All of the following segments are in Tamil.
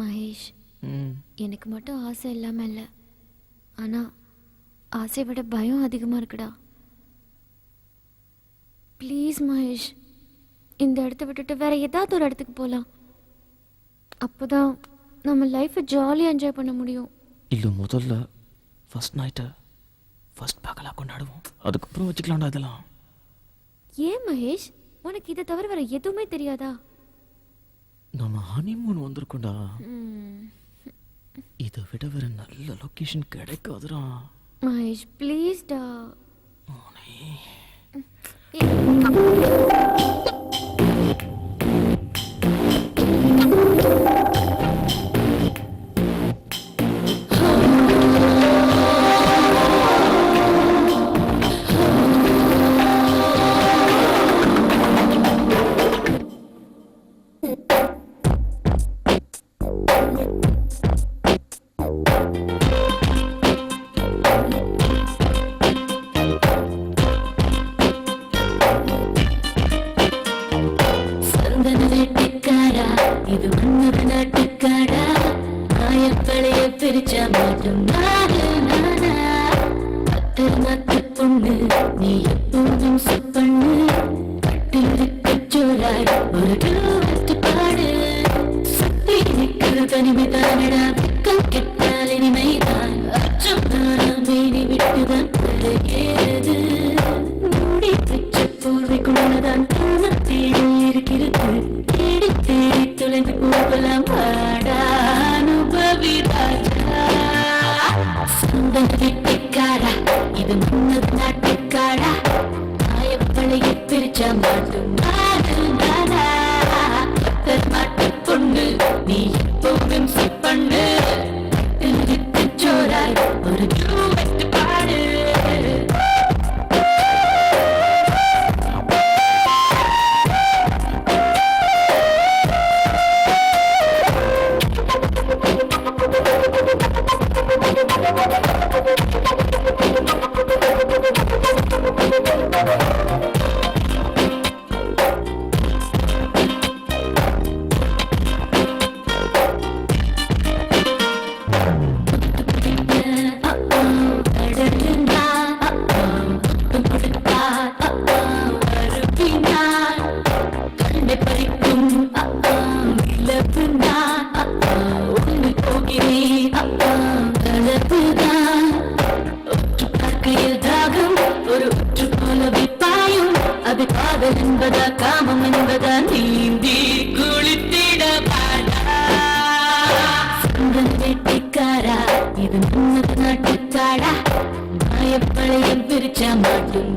மகேஷ் ம். எனக்கு மட்டும் ஆசை இல்லாமல் இல்லை. ஆனால் ஆசையை விட பயம் அதிகமாக இருக்குடா. ப்ளீஸ் மகேஷ் இந்த இடத்த விட்டுட்டு வேற ஏதாவது ஒரு இடத்துக்கு போகலாம் அப்போதான் நம்ம லைஃப்பை ஜாலியாக என்ஜாய் பண்ண முடியும். இல்லை முதல்ல ஃபர்ஸ்ட் நைட்டை ஃபர்ஸ்ட் பேக்கலாக கொண்டாடுவோம். அதுக்கப்புறம் வச்சுக்கலாம்டா இதெல்லாம். ஏன் மகேஷ்? உனக்கு இதை தவிர வேற எதுவுமே தெரியாதா? நம்ம ஹனிமூன் வந்திருக்கோம்டா. ம், இதை விட வேற நல்ல லொக்கேஷன் கிடைக்காதுடா. மகேஷ் ப்ளீஸ்டா சந்தன நிற்கிற தனிமை கெட்டால் இனிமைதான் அச்சம் தானா மேனி விட்டுதான் ஏது மூடி வச்ச போர்வைக்குள்ளதான் தூணம் தேடி இருக்கிறது தேடி தேடி தொலைந்து போகலாம் வாடா அனுபவி ராஜா சொந்த வீட்டுக்காரா இது முன்னது நாட்டுக்காரா பிரிச்ச மாட்டும் பொண்ணு நீ மாயப்பழையம் பிரிச்ச மாட்டும்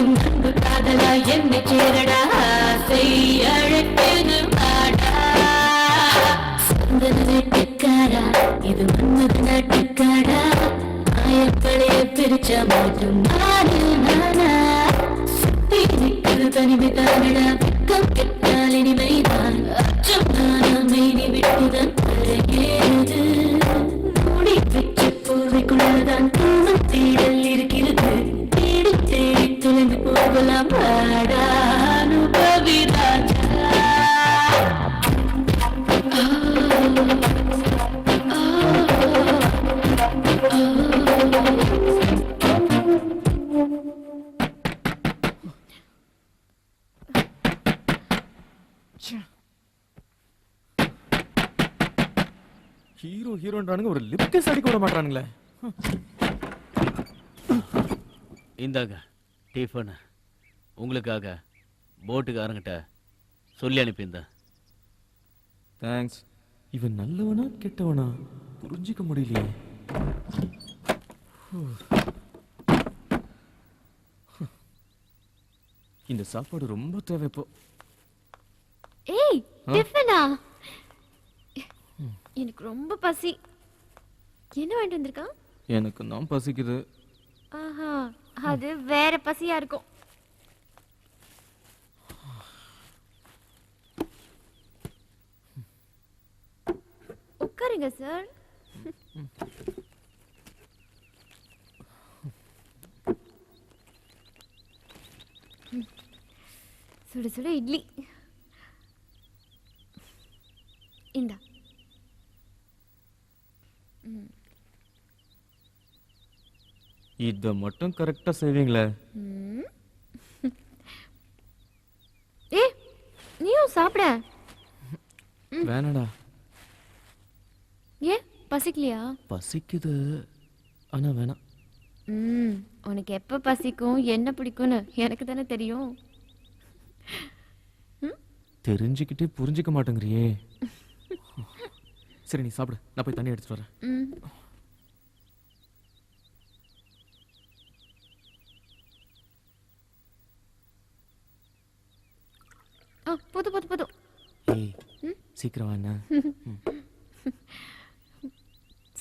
என் அன்பு காதலா என்னை சேரடா ஆசை அழைப்பது மாடா சொந்த வீட்டுக்காரா இது மன்மத நாட்டுக்காரா ஆயப்பழைய பிரிச்ச மாற்றும் நாடு நானா. சுத்தி நிற்கிற தனிமை தானடா வெக்கம் கெட்டால் இனிமைதான். அச்சம் நானா மெய்னி விட்டுதான் ஏது மூடி வச்ச போர்வைக்குள்ளதான் தூணம் தேடல் இருக்கிறது தொலைந்து போகலாம் பாடா அனுபவி ஹீரோ ஹீரோன்றானுங்க ஒரு லிப்கஸ் அடிக்க விட மாட்டானுங்களே. இந்தாங்க. டிஃபனு. உங்களுக்காக போட்டுக்காரங்கிட்ட சொல்லி அனுப்பியிருந்தேன். தேங்க்ஸ் இவன் நல்லவனா கெட்டவனா? புரிஞ்சிக்க முடியலையே. இந்த சாப்பாடு ரொம்ப தேவை இப்போ. ஏய்? டிஃபனா? எனக்கு ரொம்ப பசி. என்ன வாங்கிட்டு வந்திருக்கான்? எனக்கு தான் பசிக்குது. ஆஹா. அது வேற பசியா இருக்கும். உட்காருங்க சார் சுட சுட இட்லி. இந்தா. இதை மட்டும் கரெக்டாக செய்வீங்களே. ஏ நீயும் சாப்பிட. வேணடா. ஏன்? பசிக்கலையா? பசிக்குது. ஆனா வேணாம். ம் உனக்கு எப்போ பசிக்கும் என்ன பிடிக்கும்னு எனக்கு தானே தெரியும். தெரிஞ்சுக்கிட்டே புரிஞ்சுக்க மாட்டேங்கிறியே. சரி நீ சாப்பிடு. நான் போய் தண்ணி எடுத்துட்டு வரேன் போதும் போதும் போதும். சீக்கிரம் வாண்ணா.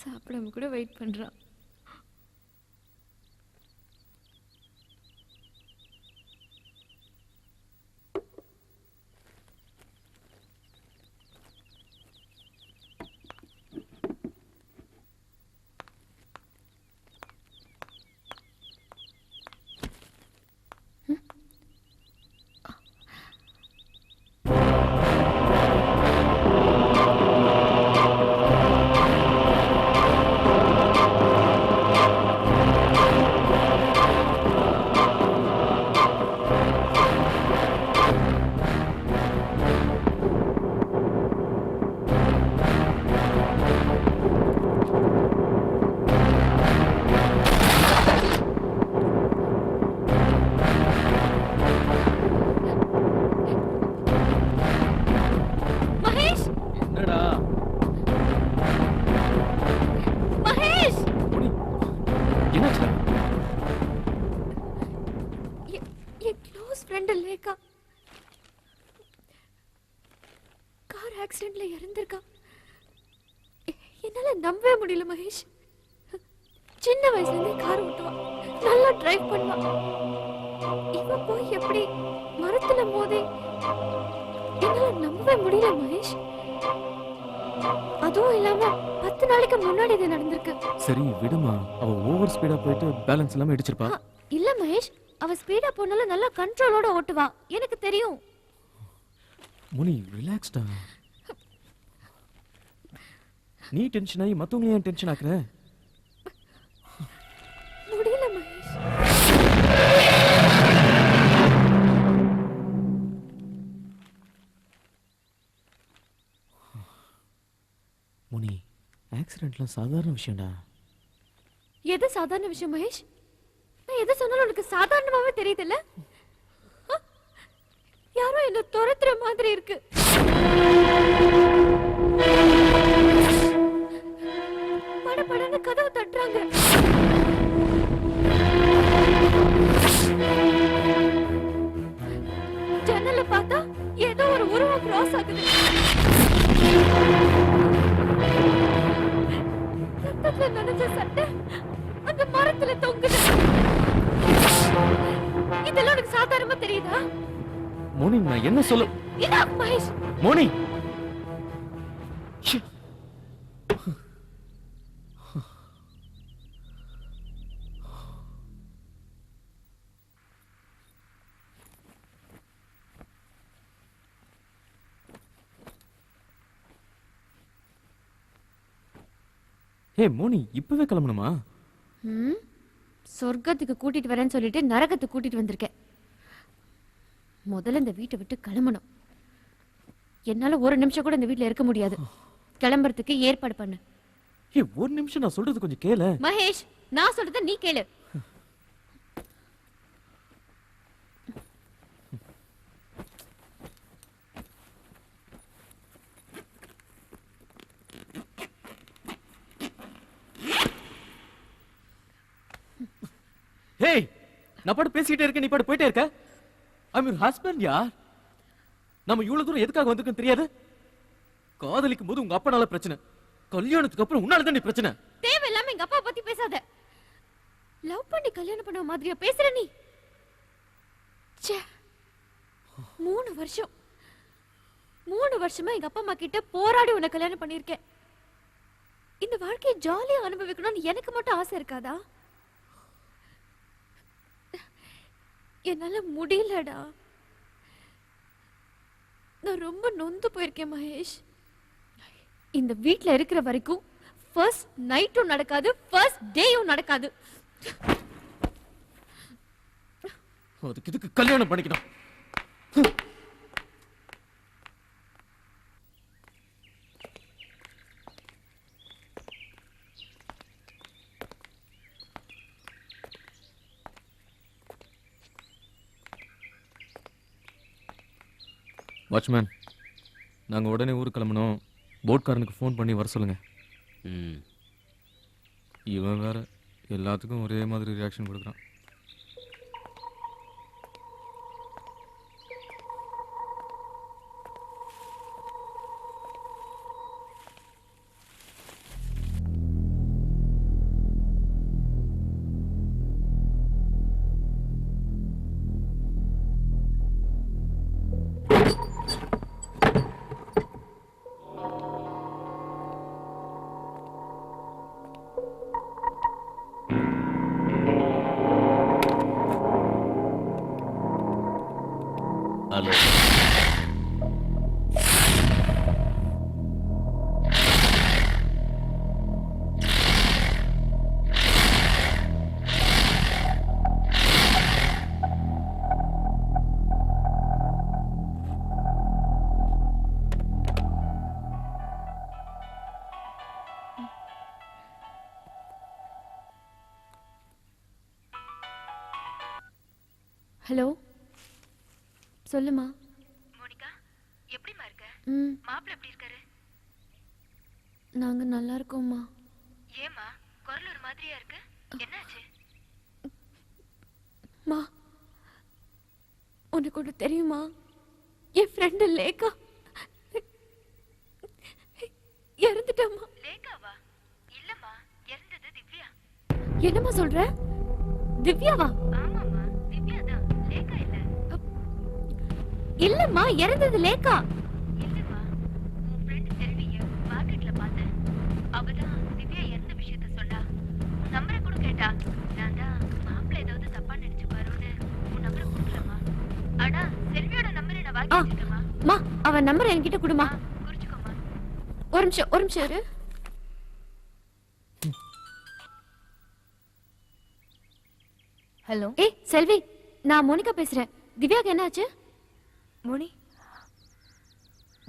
சாப்பிடாம கூட வெயிட் பண்ணுறான் நம்பவே முடியல மகேஷ். சின்ன வயசுல இருந்தே கார் ஓட்டுவான் நல்லா டிரைவ் பண்ணுவான் இவ போய் எப்படி மரத்துல மோதி என்னால நம்பவே முடியல மகேஷ். அதுவும் இல்லாம பத்து நாளைக்கு முன்னாடி இது நடந்திருக்கு. சரி விடுமா. அவ ஓவர் ஸ்பீடா போயிட்டு பேலன்ஸ் இல்லாம இடிச்சிருப்பா. இல்ல மகேஷ். அவ ஸ்பீடா போனாலும் நல்லா கண்ட்ரோலோட ஓட்டுவா. எனக்கு தெரியும். முனி ரிலாக்ஸ்டா நீ டென்ஷன் ஆகி மத்தவங்க ஏன் டென்ஷன் ஆக்குற? முடியல மகேஷ். முனி ஆக்சிடென்ட்லாம் சாதாரண விஷயம்டா. எது சாதாரண விஷயம் மகேஷ்? நான் எது சொன்னாலும் உனக்கு சாதாரணமாவே தெரியுதுல்ல? யாரோ என்ன துரத்துற மாதிரி இருக்கு. படன்னு கதவு தட்டுறாங்க. ஜன்னல பார்த்தா ஏதோ ஒரு உருவம் கிராஸ் ஆகுது. ரத்தத்துல நனைஞ்ச சட்டை அந்த மரத்துல தொங்குது. இதெல்லாம் உனக்கு சாதாரணமா தெரியுதா? மோனி நான் என்ன சொல்ல இதா மகேஷ். மோனி! ஏ மோனி இப்பவே கிளம்பணுமா? ம்? சொர்க்கத்துக்கு கூட்டிட்டு வரேன்னு சொல்லிட்டு நரகத்துக்கு கூட்டிட்டு வந்திருக்கேன். முதல்ல இந்த வீட்டை விட்டு கிளம்பணும். என்னால ஒரு நிமிஷம் கூட இந்த வீட்ல இருக்க முடியாது. கிளம்புறதுக்கு ஏற்பாடு பண்ணு. ஏ ஒரு நிமிஷம் நான் சொல்றது கொஞ்சம் கேள. மகேஷ் நான் சொல்றத நீ கேளு. ஏய் நான் பாட்டு பேசிக்கிட்டே இருக்கேன் நீ பாட்டு போயிட்டே இருக்க. ஐ மீன் ஹஸ்பண்ட் யார்? நம்ம இவ்வளவு தூரம் எதுக்காக வந்திருக்கோம் தெரியாது? காதலிக்கும் போது உங்க அப்பனால பிரச்சனை. கல்யாணத்துக்கு அப்புறம் உன்னால தான் நீ பிரச்சனை. தேவையில்லாம எங்க அப்பா பத்தி பேசாத. லவ் பண்ணி கல்யாணம் பண்ண மாதிரியா பேசுற நீ? ச்சே மூணு வருஷம். மூணு வருஷமா எங்க அப்பா அம்மா கிட்ட போராடி உன்னை கல்யாணம் பண்ணிருக்கேன் இந்த வாழ்க்கையை ஜாலியா அனுபவிக்கணும்னு எனக்கு மட்டும் ஆசை இருக்காதா? என்னால முடியலடா. நான் ரொம்ப நொந்து போயிருக்கேன் மகேஷ். இந்த வீட்டில் இருக்கிற வரைக்கும் ஃபர்ஸ்ட் நைட்டும் நடக்காது ஃபர்ஸ்ட் டேயும் நடக்காது. அதுக்கு இதுக்கு கல்யாணம் பண்ணிக்கணும். வாட்ச்மேன் நாங்கள் உடனே ஊருக்கு கிளம்பணும். போட்காரனுக்கு ஃபோன் பண்ணி வர சொல்லுங்க. ம். இவன் வேற எல்லாத்துக்கும் ஒரே மாதிரி ரியாக்ஷன் கொடுக்குறான். ஹலோ? சொல்லுமா. மோனிகா எப்படிம்மா இருக்க? ம். மாப்பிள்ள எப்படி இருக்காரு? நாங்க நல்லா இருக்கோம்மா. ஏம்மா குரல் ஒரு மாதிரியா இருக்கு? என்னாச்சு? மா உனக்கு ஒன்று தெரியுமா? என் ஃப்ரெண்டு லேக்கா இறந்துட்டாமா லேகாவா? இல்லம்மா இறந்தது திவ்யா. என்னம்மா சொல்ற? திவ்யாவா? ஆமாம்மா இல்லம்மா இறந்தது லேக்கா அவன் நம்பர் என்கிட்ட கொடுமா. ஒரு நிமிஷம் ஒரு நிமிஷம் இரு. ஹலோ. ஏய் செல்வி நான் மோனிகா பேசுறேன். திவ்யாக்கு என்னாச்சு மோனி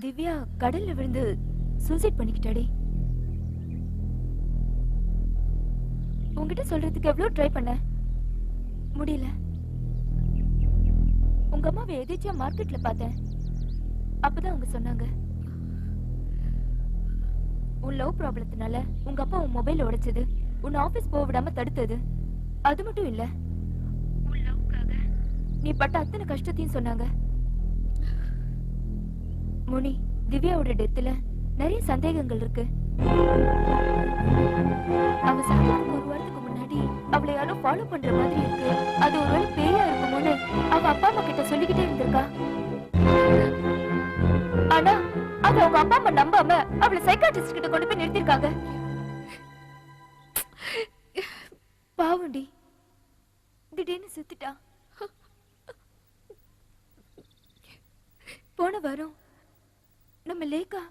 திவ்யா கடல்ல விழுந்து சூசைட் பண்ணிக்கிட்டாடி. உங்ககிட்ட சொல்றதுக்கு எவ்வளவு ட்ரை பண்ண? முடியல. உங்க அம்மாவை எதிர்ச்சியா மார்க்கெட்ல பார்த்தேன். அப்பதான் அவங்க சொன்னாங்க. உன் லவ் ப்ராப்ளத்தினால உங்க அப்பா உன் மொபைல் உடைச்சது. உன் ஆபீஸ் போக விடாம தடுத்தது. அது மட்டும் இல்ல. உன் லவ்க்காக நீ பட்ட அத்தனை கஷ்டத்தையும் சொன்னாங்க. முனி திவ்யாவோட டெத்துல நிறைய சந்தேகங்கள் இருக்கு. அவ சாகிறதுக்கு ஒரு வாரத்துக்கு முன்னாடி அவளை யாரோ ஃபாலோ பண்ற மாதிரி இருக்கு. அது ஒருவேளை பேயா இருக்குமோன்னு அவ அப்பா அம்மா கிட்ட சொல்லிக்கிட்டே இருந்திருக்கா. ஆனா அது அவங்க அப்பா அம்மா நம்பாம அவளை சைக்காட்ரிஸ்ட் கிட்ட கொண்டு போய் நிறுத்திருக்காங்க. பாவண்டி திடீர்னு செத்துட்டா. போன வாரம் நம்ம லேக்கா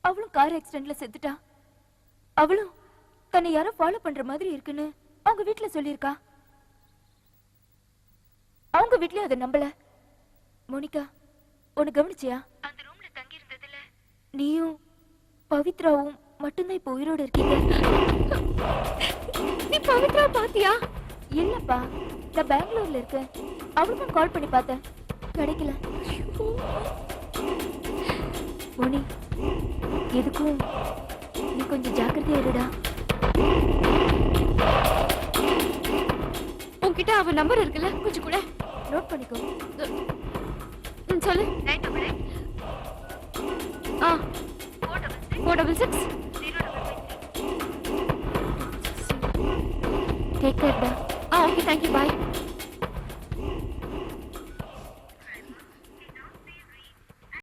அவளும் கார் ஆக்சிடென்ட்ல செத்துட்டா. அவளும் தன்னை யாரோ ஃபாலோ பண்ற மாதிரி இருக்குன்னு அவங்க வீட்ல சொல்லியிருக்கா. அவங்க வீட்லயும் அதை நம்பல. மோனிகா உன்னை கவனிச்சியா? அந்த ரூம்ல தங்கி இருந்ததுல நீயும் பவித்ராவும் மட்டும்தான் இப்போ உயிரோட இருக்கீங்க. நீ பவித்ரா பாத்தியா? இல்லப்பா நான் பெங்களூர்ல இருக்கேன். அவளுக்கும் கால் பண்ணி பார்த்தேன். கிடைக்கல. மோனி எதுக்கும் நீ கொஞ்சம் ஜாக்கிரதையா இருடா. உன்கிட்ட அவ நம்பர் இருக்குல்ல கொஞ்சம் கூட. நோட் பண்ணிக்கோ. ம் சொல்லு. ஆ ஃபோர் டபுள் சிக்ஸ் டேக் கேர்டா ஆ ஓகே தேங்க்யூ பாய்